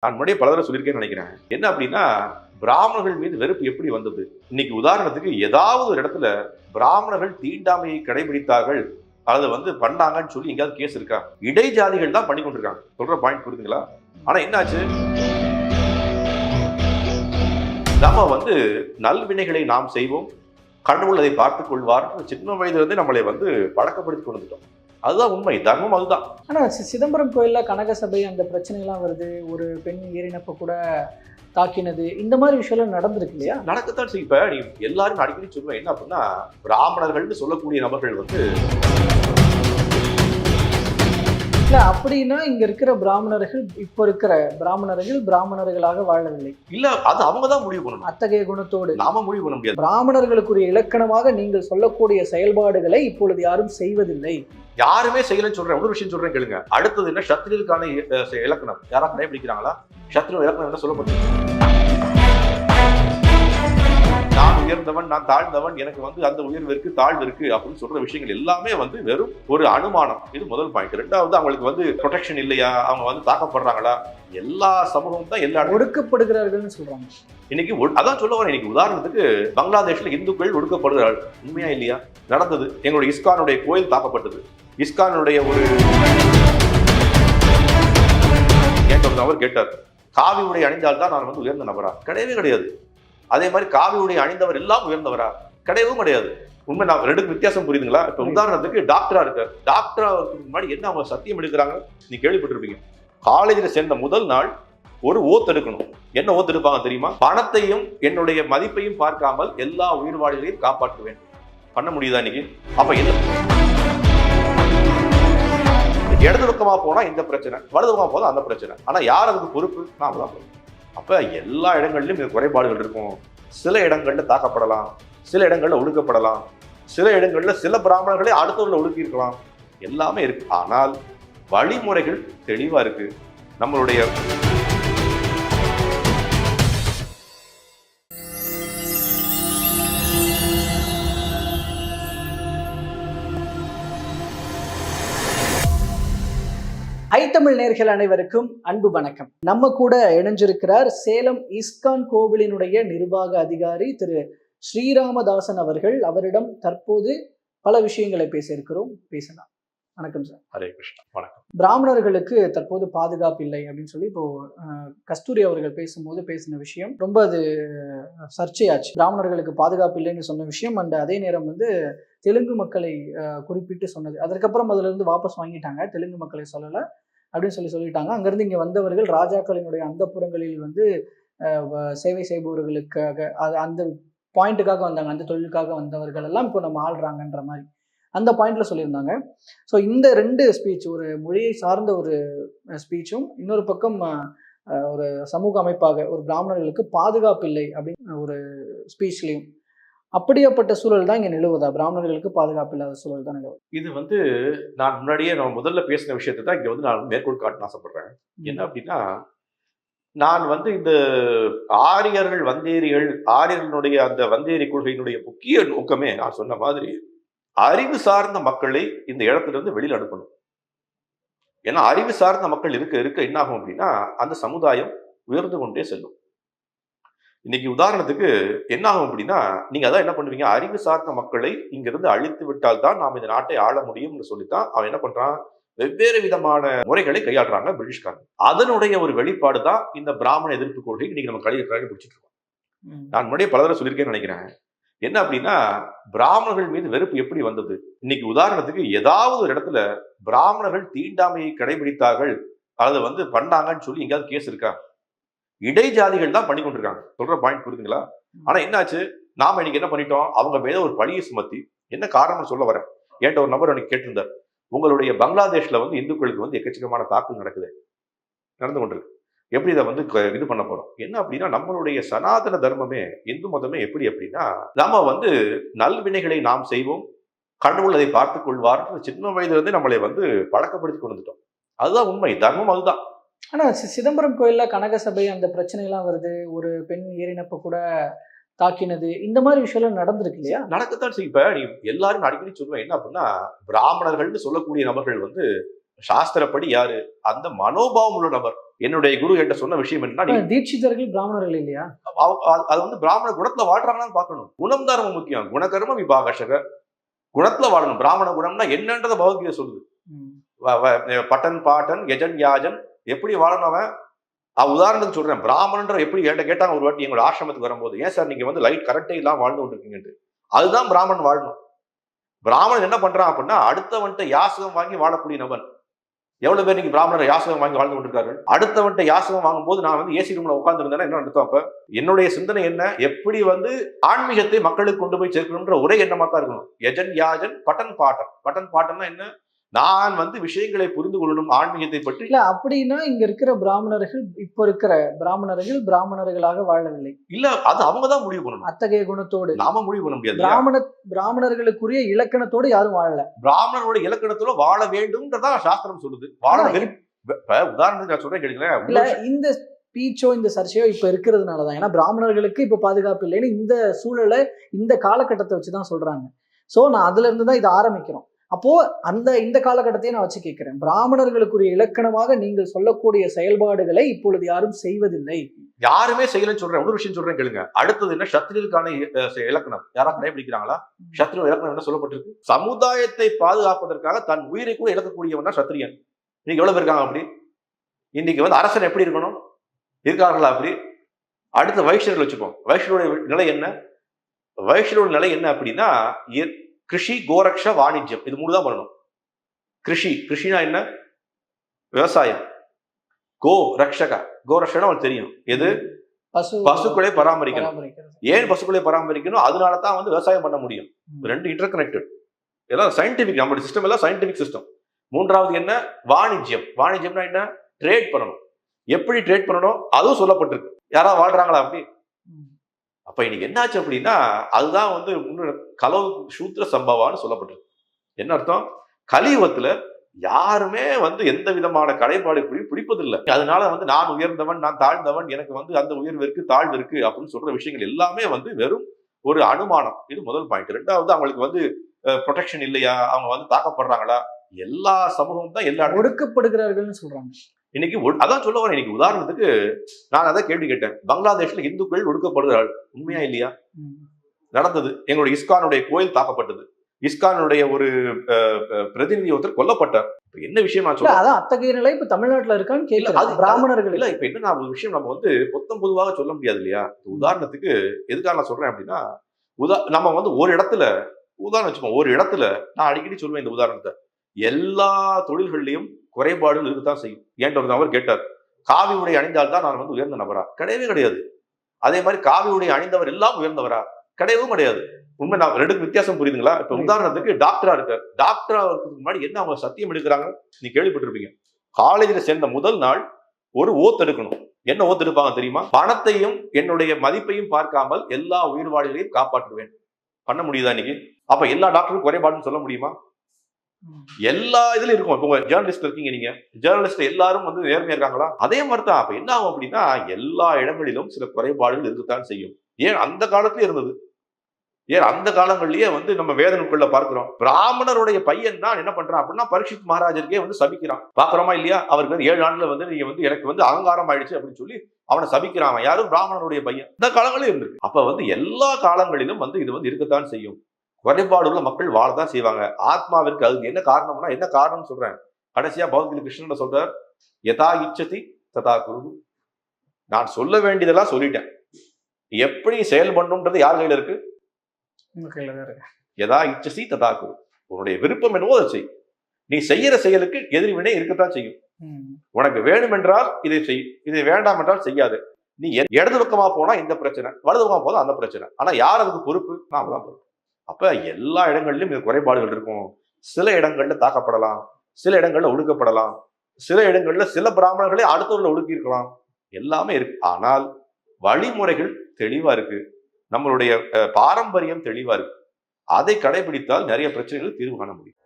நான் முன்னாடியே பல தடவை சொல்லியிருக்கேன்னு நினைக்கிறேன். என்ன அப்படின்னா பிராமணர்கள் மீது வெறுப்பு எப்படி வந்தது? இன்னைக்கு உதாரணத்துக்கு ஏதாவது ஒரு இடத்துல பிராமணர்கள் தீண்டாமையை கடைபிடித்தார்கள். அதை வந்து பண்ணாங்கன்னு சொல்லி எங்கேயாவது கேஸ் இருக்கா? இடைஜாதிகள் தான் பண்ணி கொண்டிருக்காங்க. சொல்ற பாயிண்ட் புரியுதுங்களா ஆனா என்னாச்சு? நம்ம வந்து நல்வினைகளை நாம் செய்வோம். கடவுள் அதை பார்த்துக் கொள்வார். சின்ன வயதிலிருந்தே நம்மளை வந்து பழக்கப்படுத்தி கொண்டு வந்துட்டோம் அதுதான் உண்மை. தர்மம் அதுதான். ஆனா சி- சிதம்பரம் கோயில்ல கனக சபை அந்த பிரச்சனைலாம் வருது. ஒரு பெண் ஏறினப்ப கூட தாக்கினது. இந்த மாதிரி விஷயம்லாம் நடந்திருக்கு இல்லையா? நடக்கத்தான் செய்யும். இப்ப நீ எல்லாரும் அடிக்கடி சொல்லுவேன். என்ன அப்படின்னா பிராமணர்கள்னு சொல்லக்கூடிய நபர்கள் வந்து இல்ல அப்படின்னா இங்க இருக்கிற பிராமணர்கள் இப்போ இருக்கிற பிராமணர்கள் பிராமணர்களாக வாழவில்லை. இல்ல அது அவங்க தான் முடிவு பண்ணணும். அத்தகைய குணத்தோடு. நாம முடிவு பண்ண முடியாது. பிராமணர்களுக்குரிய இலக்கணமாக நீங்கள் சொல்லக்கூடிய செயல்பாடுகளை இப்பொழுது யாரும் செய்வதில்லை. யாருமே செய்யலன்னு சொல்றேன். ஒரு விஷயம் சொல்றேன் கேளுங்க. அடுத்தது என்ன? சத்திரியருக்கான அஹ், இலக்கணம். யாரா கடைபிடிக்கிறாங்களா? சத்திரிய இலக்கணம் என்ன சொல்லப்பட்டிருக்கு? உயர்ந்தவன் நான் தாழ்ந்தவன் எனக்கு வந்து அந்த உயர்வு இருக்கு தாழ்வு இருக்கு அப்படின்னு சொல்ற விஷயங்கள் எல்லாமே வந்து வெறும் ஒரு அனுமானம். இது முதல் பாயிண்ட் ரெண்டாவது அவங்களுக்கு வந்து ப்ரொடெக்ஷன் இல்லையா? அவங்க வந்து தாக்கப்படுறாங்களா? எல்லா சமூகமும் தான் எல்லா ஒடுக்கப்படுகிறார்கள்னு சொல்றாங்க. இன்னைக்கு அதான் சொல்ல வரேன். இன்னைக்கு உதாரணத்துக்கு பங்களாதேஷ்ல இந்துக்கள் ஒடுக்கப்படுகிறார்கள் உண்மையா இல்லையா? நடந்தது. எங்களுடைய இஸ்கானுடைய கோயில் தாக்கப்பட்டது. இஸ்கானுடைய ஒரு நபர் கேட்டார். காவி உடை அணிந்தால் தான் நான் வந்து உயர்ந்த நபரா? கிடையவே கிடையாது. அதே மாதிரி காவி உடை அணிந்தவர் எல்லாம் உயர்ந்தவரா? கிடையவும் கிடையாது. உண்மை நான் ரெண்டுக்கு வித்தியாசம் புரியுதுங்களா? இப்ப உதாரணத்துக்கு டாக்டரா இருக்கார். டாக்டரா முன்னாடி என்ன அவங்க சத்தியம் எடுக்கிறாங்க? நீ கேள்விப்பட்டிருப்பீங்க. காலேஜில் சேர்ந்த முதல் நாள் ஒரு ஓத் எடுக்கணும். என்ன ஓத்து எடுப்பாங்க தெரியுமா? பணத்தையும் என்னுடைய மதிப்பையும் பார்க்காமல் எல்லா உயிர்வாழிகளையும் காப்பாற்றுவேன் பண்ண முடியுதா இன்னைக்கு? அப்ப என்ன? இடது பக்கமா போனா இந்த பிரச்சனை வலது பக்கமா போனா அந்த பிரச்சனை. ஆனா யார் அதுக்கு பொறுப்பு? நாம தான் அப்போ எல்லா இடங்கள்லையும் இது குறைபாடுகள் இருக்கும். சில இடங்களில் தாக்கப்படலாம் சில இடங்களில் ஒடுக்கப்படலாம் சில இடங்களில் சில பிராமணர்களே அடுத்தவர்களை ஒடுக்கியிருக்கலாம். எல்லாமே இருக்கு. ஆனால் வழிமுறைகள் தெளிவாக இருக்குது நம்மளுடைய ஐ தமிழ் நேர்கள் அனைவருக்கும் அன்பு வணக்கம். நம்ம கூட இணைஞ்சிருக்கிறார் சேலம் இஸ்கான் கோவிலினுடைய நிர்வாக அதிகாரி திரு ஸ்ரீராமதாசன் அவர்கள். அவரிடம் தற்போது பல விஷயங்களை பேச இருக்கிறோம் பேசலாம். வணக்கம் சார். ஹரே கிருஷ்ணா. வணக்கம். பிராமணர்களுக்கு தற்போது பாதுகாப்பு இல்லை அப்படின்னு சொல்லி இப்போ கஸ்தூரி அவர்கள் பேசும்போது பேசின விஷயம். ரொம்ப அது சர்ச்சையாச்சு. பிராமணர்களுக்கு பாதுகாப்பு இல்லைன்னு சொன்ன விஷயம். அந்த அதே நேரம் வந்து தெலுங்கு மக்களை குறிப்பிட்டு சொன்னது. அதற்கப்புறம் அதுல இருந்து வாபஸ் வாங்கிட்டாங்க. தெலுங்கு மக்களை சொல்லலை. அப்படின்னு சொல்லி சொல்லிட்டாங்க. அங்கேருந்து இங்கே வந்தவர்கள் ராஜாக்களினுடைய அந்த வந்து வ- சேவை செய்பவர்களுக்காக அது அந்த பாயிண்ட்டுக்காக வந்தாங்க. அந்த தொழிலுக்காக வந்தவர்கள் எல்லாம் இப்போ நம்ம ஆள்றாங்கன்ற மாதிரி. அந்த பாயிண்ட்ல சொல்லியிருந்தாங்க. ஸோ இந்த ரெண்டு ஸ்பீச் ஒரு மொழியை சார்ந்த ஒரு ஸ்பீச்சும் இன்னொரு பக்கம் ஒரு சமூக அமைப்பாக ஒரு பிராமணர்களுக்கு பாதுகாப்பு இல்லை அப்படின்னு ஒரு ஸ்பீச்லையும் அப்படியாப்பட்ட சூழல் தான் இங்கே நிலவுதா. பிராமணர்களுக்கு பாதுகாப்பு இல்லாத சூழல் தான் நிலவுது. இது வந்து நான் முன்னாடியே நான் முதல்ல பேசின விஷயத்தை தான் இங்க வந்து நான் மேற்கோள் காட்ட ஆசைப்படுறேன். என்ன அப்படின்னா நான் வந்து இந்த ஆரியர்கள் வந்தேரிகள் ஆரியர்களுடைய அந்த வந்தேரி கொள்கையினுடைய முக்கிய நோக்கமே நான் சொன்ன மாதிரி அறிவு சார்ந்த மக்களை இந்த இடத்துல இருந்து வெளியில் அனுப்பணும். ஏன்னா அறிவு சார்ந்த மக்கள் இருக்க இருக்க என்ன ஆகும் அப்படின்னா அந்த சமுதாயம் உயர்ந்து கொண்டே செல்லும். இன்னைக்கு உதாரணத்துக்கு என்ன ஆகும் அப்படின்னா நீங்க அதான் என்ன பண்ணுவீங்க? அறிவு சார்ந்த மக்களை இங்கிருந்து அழித்து விட்டால் தான் நாம் இந்த நாட்டை ஆள முடியும்னு சொல்லித்தான் அவன் என்ன பண்றான்? வெவ்வேறு விதமான முறைகளை கையாளுறாங்க பிரிட்டிஷ்காரங்க அதனுடைய ஒரு வெளிப்பாடு தான் இந்த பிராமண எதிர்ப்பு கொள்கை இன்னைக்கு நம்ம கடையை கடைபிடிச்சிட்டு இருக்கோம். ம். நான் முன்னாடியே பல தடவை சொல்லியிருக்கேன்னு நினைக்கிறேன். என்ன அப்படின்னா பிராமணர்கள் மீது வெறுப்பு எப்படி வந்தது? இன்னைக்கு உதாரணத்துக்கு ஏதாவது ஒரு இடத்துல பிராமணர்கள் தீண்டாமையை கடைபிடித்தார்கள். அதை வந்து பண்ணாங்கன்னு சொல்லி எங்கேயாவது கேஸ் இருக்கா? இடைஜாதிகள் தான் பண்ணி கொண்டிருக்காங்க. சொல்ற பாயிண்ட் புரியுதுங்களா? ஆனா என்னாச்சு? நாம இன்னைக்கு என்ன பண்ணிட்டோம்? அவங்க மேல ஒரு பழியை சுமத்தி என்ன காரணம்னு சொல்ல வரேன். என்கிட்ட ஒரு நபர் எனக்கு கேட்டிருந்தார். உங்களுடைய பங்களாதேஷ்ல வந்து இந்துக்களுக்கு வந்து எக்கச்சக்கமான தாக்குதல் நடக்குது. நடந்து கொண்டிருக்கு. எப்படி இதை வந்து இது பண்ண போறோம்? என்ன அப்படின்னா நம்மளுடைய சனாதன தர்மமே இந்து மதமே எப்படி அப்படின்னா நம்ம வந்து நல்வினைகளை நாம் செய்வோம். கடவுள் அதை பார்த்துக் கொள்வார். சின்ன வயதுல இருந்தே நம்மளை வந்து பழக்கப்படுத்தி கொண்டு வந்துட்டோம். அதுதான் உண்மை. தர்மம் அதுதான். ஆனா சி- சிதம்பரம் கோயில்ல கனக சபை அந்த பிரச்சனைலாம் வருது. ஒரு பெண் ஏறினப்ப கூட தாக்கினது. இந்த மாதிரி விஷயம்லாம் நடந்திருக்கு இல்லையா? நடக்கத்தான் செய்யும். இப்ப நீ எல்லாரும் அடிக்கடி சொல்லுவேன். என்ன அப்படின்னா பிராமணர்கள்னு சொல்லக்கூடிய நபர்கள் வந்து சாஸ்திரப்படி யாரு? அந்த மனோபாவம் உள்ள நபர். என்னுடைய குரு என்கிட்ட சொன்ன விஷயம் என்னன்னா தீட்சிதர்கள் பிராமணர்கள் இல்லையா? அது- வந்து பிராமண குணத்துல வாழ்றாங்களான்னு பார்க்கணும். குணம் தான் ரொம்ப முக்கியம். குணகர்ம விபாகஷக. குணத்துல வாழணும். பிராமண குணம்னா என்னன்றத பகவத்கீதை சொல்லுது. பட்டன் பாட்டன் யஜன் யாஜன் எப்படி வாழணும் அவன்? உதாரணத்துக்கு சொல்றேன். பிராமணன்ற எப்படி என்கிட்ட கேட்டாங்க ஒரு வாட்டி எங்களோட ஆசிரமத்துக்கு வரும்போது ஏன் சார் நீங்க வந்து லைட் கரண்டே இல்லாம வாழ்ந்து கொண்டிருக்கீங்கன்ட்டு? அதுதான் பிராமணன் வாழணும். பிராமணன் என்ன பண்றான் அப்படின்னா அடுத்தவன்ட்ட யாசகம் வாங்கி வாழக்கூடிய நபன். எவ்வளவு பேர் நீங்க பிராமணர் யாசகம் வாங்கி வாழ்ந்து கொண்டிருக்காரு? அடுத்தவன்ட்ட யாசகம் வாங்கும்போது நான் வந்து ஏசி ரூம்ல உட்கார்ந்து என்ன அர்த்தம் அப்ப? என்னுடைய சிந்தனை என்ன? எப்படி வந்து ஆன்மீகத்தை மக்களுக்கு கொண்டு போய் சேர்க்கணும்ன்ற ஒரே எண்ணமா தான் இருக்கணும். எஜன் யாஜன் பட்டன் பாட்டன். பட்டன் பாட்டன்னா என்ன? நான் வந்து விஷயங்களை புரிந்து கொள்ளணும் ஆன்மீகத்தை பற்றி. இல்ல அப்படின்னா இங்க இருக்கிற பிராமணர்கள் இப்ப இருக்கிற பிராமணர்கள் பிராமணர்களாக வாழவில்லை. இல்ல அது அவங்க தான் முடிவு பண்ணணும். அத்தகைய குணத்தோடு. நாம முடிவு பண்ண முடியாது? பிராமண பிராமணர்களுக்குரிய இலக்கணத்தோடு யாரும் வாழல. பிராமணரோட இலக்கணத்துல வாழ வேண்டும்ன்றதா சாஸ்திரம் சொல்லுது. வாழ இப்ப உதாரணத்துக்கு நான் சொல்றேன் கேளுங்களேன். இல்ல இந்த ஸ்பீச்சோ இந்த சர்ச்சையோ இப்ப இருக்கிறதுனாலதான் ஏன்னா பிராமணர்களுக்கு இப்ப பாதுகாப்பு இல்லைன்னு இந்த சூழலை இந்த காலகட்டத்தை வச்சுதான் சொல்றாங்க. சோ நான் அதுல இருந்து தான் இதை ஆரம்பிக்கிறோம். அப்போ அந்த இந்த காலகட்டத்தையும் நான் வச்சு கேட்கிறேன். பிராமணர்களுக்குரிய இலக்கணமாக நீங்கள் சொல்லக்கூடிய செயல்பாடுகளை இப்பொழுது யாரும் செய்வதில்லை. யாருமே செய்யலன்னு சொல்றேன். ஒரு விஷயம் சொல்றேன் கேளுங்க. அடுத்தது என்ன? சத்திரியருக்கான அஹ், இலக்கணம். யாரா கடைபிடிக்கிறாங்களா? சத்ரு இலக்கணம் என்ன சொல்லப்பட்டிருக்கு? சமுதாயத்தை பாதுகாப்பதற்காக தன் உயிரை கூட இழக்கக்கூடியவன் தான் சத்திரியன் இன்னைக்கு எவ்வளவு இருக்காங்க அப்படி? இன்னைக்கு வந்து அரசன் எப்படி இருக்கணும்? இருக்காங்களா அப்படி? அடுத்த வைஷ்ணர்கள் வச்சுப்போம் வைஷ்ணருடைய நிலை என்ன? வைஷ்ணரோட நிலை என்ன அப்படின்னா கிருஷி கோரக்ஷ வாணிஜ்யம். இது மூணு தான் பண்ணணும். கிருஷி கிருஷினா என்ன? விவசாயம். கோ ரக்ஷகா. கோ அவனுக்கு தெரியும். எது? பசு. பசுக்களை பராமரிக்கணும். ஏன் பசுக்களை பராமரிக்கணும்? அதனால தான் வந்து விவசாயம் பண்ண முடியும். ரெண்டு இன்டர் கனெக்டட் எல்லாம் சயின்டிபிக் நம்மளுடைய சிஸ்டம் எல்லாம் சயின்டிபிக் சிஸ்டம் மூன்றாவது என்ன? வாணிஜ்யம். வாணிஜ்யம்னா என்ன? ட்ரேட் பண்ணணும். எப்படி ட்ரேட் பண்ணணும்? அதுவும் சொல்லப்பட்டிருக்கு. யாராவது வாழ்றாங்களா அப்படி. அப்போ இன்னைக்கு என்னாச்சு அப்படின்னா அதுதான் வந்து முன்னு கலவு சூத்திர சம்பவான்னு சொல்லப்பட்டிருக்கு. என்ன அர்த்தம்? கலியுகத்தில் யாருமே வந்து எந்த விதமான கடைபாடு இப்படி பிடிப்பதில்லை. அதனால வந்து நான் உயர்ந்தவன் நான் தாழ்ந்தவன் எனக்கு வந்து அந்த உயர்வு இருக்கு தாழ்வு இருக்கு அப்படின்னு சொல்ற விஷயங்கள் எல்லாமே வந்து வெறும் ஒரு அனுமானம். இது முதல் பாயிண்ட் ரெண்டாவது அவங்களுக்கு வந்து ப்ரொடெக்ஷன் இல்லையா? அவங்க வந்து தாக்கப்படுறாங்களா? எல்லா சமூகமும் தான் எல்லா இடத்துலயும் ஒடுக்கப்படுகிறார்கள்னு சொல்றாங்க. இன்னைக்கு அதான் சொல்ல வரேன். இன்னைக்கு உதாரணத்துக்கு நான் அதான் கேள்வி கேட்டேன். பங்களாதேஷ்ல இந்துக்கள் ஒடுக்கப்படுகிறார்கள். உண்மையா இல்லையா. நடந்தது. எங்களுடைய இஸ்கானுடைய கோயில் தாக்கப்பட்டது. இஸ்கானுடைய ஒரு பிரதிநிதி ஒருத்தர் கொல்லப்பட்டார். என்ன விஷயம் அதான் அத்தகைய நிலை இப்ப தமிழ்நாட்டுல இருக்கான்னு கேட்கிறேன் அது- பிராமணர்கள் இல்ல இப்ப என்ன ஒரு விஷயம் நம்ம வந்து பொத்தம் பொதுவாக சொல்ல முடியாது இல்லையா? உதாரணத்துக்கு எதுக்காக நான் சொல்றேன் அப்படின்னா உதா நம்ம வந்து ஒரு இடத்துல உதாரணம் வச்சுப்போம் ஒரு இடத்துல நான் அடிக்கடி சொல்லுவேன் இந்த உதாரணத்தை. எல்லா தொழில்கள்லயும் குறைபாடுகள் இருக்கத்தான் செய்யும். ஏன்ட்டு ஒரு நபர் கேட்டார். காவி உடை அணிந்தால் தான் நான் வந்து உயர்ந்த நபரா? கிடையவே கிடையாது. அதே மாதிரி காவி உடை அணிந்தவர் எல்லாம் உயர்ந்தவரா? கிடையவும் கிடையாது. உண்மை நான் ரெண்டுக்கு வித்தியாசம் புரியுதுங்களா? இப்ப. உதாரணத்துக்கு டாக்டரா இருக்கார். டாக்டரா இருக்கிறதுக்கு முன்னாடி என்ன அவங்க சத்தியம் எடுக்கிறாங்க? நீ கேள்விப்பட்டிருப்பீங்க. காலேஜில் சேர்ந்த முதல் நாள் ஒரு ஓத் எடுக்கணும். என்ன ஓத் எடுப்பாங்க தெரியுமா? பணத்தையும் என்னுடைய மதிப்பையும் பார்க்காமல் எல்லா உயிர்வாழிகளையும் காப்பாற்றுவேன். பண்ண முடியுதா இன்னைக்கு? அப்ப எல்லா டாக்டரும் குறைபாடுன்னு சொல்ல முடியுமா. எல்லா இதுலயும் இருக்கும். இப்போ உங்க ஜேர்னலிஸ்ட் இருக்கீங்க நீங்க. ஜேர்னலிஸ்ட் எல்லாரும் வந்து நேர்மையா இருக்காங்களா? அதே மாதிரி தான் அப்ப என்ன ஆகும் அப்படின்னா எல்லா இடங்களிலும் சில குறைபாடுகள் இருக்கத்தான் செய்யும். ஏன்? அந்த காலத்துல இருந்தது. ஏன்? அந்த காலங்கள்லயே வந்து நம்ம வேதனுக்குள்ள பார்க்கிறோம். பிராமணருடைய பையன் தான் என்ன பண்றான் அப்படின்னா பரீட்சித் மகாராஜருக்கே வந்து சபிக்கிறான். பாக்குறோமா இல்லையா? அவருக்கு வந்து ஏழு ஆண்டுல வந்து நீங்க வந்து எனக்கு வந்து அகங்காரம் ஆயிடுச்சு அப்படின்னு சொல்லி அவனை சபிக்கிறான். யாரும் பிராமணருடைய பையன். இந்த காலங்களும் இருந்திருக்கு. அப்ப வந்து எல்லா காலங்களிலும் வந்து இது வந்து இருக்கத்தான் செய்யும். குறைபாடுள்ள மக்கள் வாழத்தான் செய்வாங்க. ஆத்மாவிற்கு அதுக்கு என்ன காரணம்னா என்ன காரணம்னு சொல்றேன். கடைசியா பகவத்கீதை கிருஷ்ணன் சொல்றார் யதா இச்சதி ததா குரு நான் சொல்ல வேண்டியதெல்லாம் சொல்லிட்டேன். எப்படி செயல்படணும்ன்றது யார் கையில இருக்கு? தான் யதா இச்சசி ததா குரு. உன்னுடைய விருப்பம் என்னவோ அதை செய். நீ செய்யற செயலுக்கு எதிர்வினை இருக்கத்தான் செய்யும். உனக்கு வேணும் என்றால் இதை செய். இதை வேண்டாம் என்றால் செய்யாது. நீ இடது பக்கமா போனா இந்த பிரச்சனை வலது பக்கமா போனா அந்த பிரச்சனை. ஆனா யார் அதுக்கு பொறுப்பு? நாம தான் பொறுப்பு. அப்ப எல்லா இடங்கள்லையும் இது குறைபாடுகள் இருக்கும். சில இடங்கள்ல தாக்கப்படலாம் சில இடங்கள்ல ஒடுக்கப்படலாம் சில இடங்கள்ல சில பிராமணர்களை அடுத்தவர்களை ஒடுக்கி இருக்கலாம் எல்லாமே இருக்கு. ஆனால் வழிமுறைகள் தெளிவா இருக்கு. நம்மளுடைய அஹ், பாரம்பரியம் தெளிவா இருக்கு. அதை கடைபிடித்தால் நிறைய பிரச்சனைகள் தீர்வு காண முடியும்.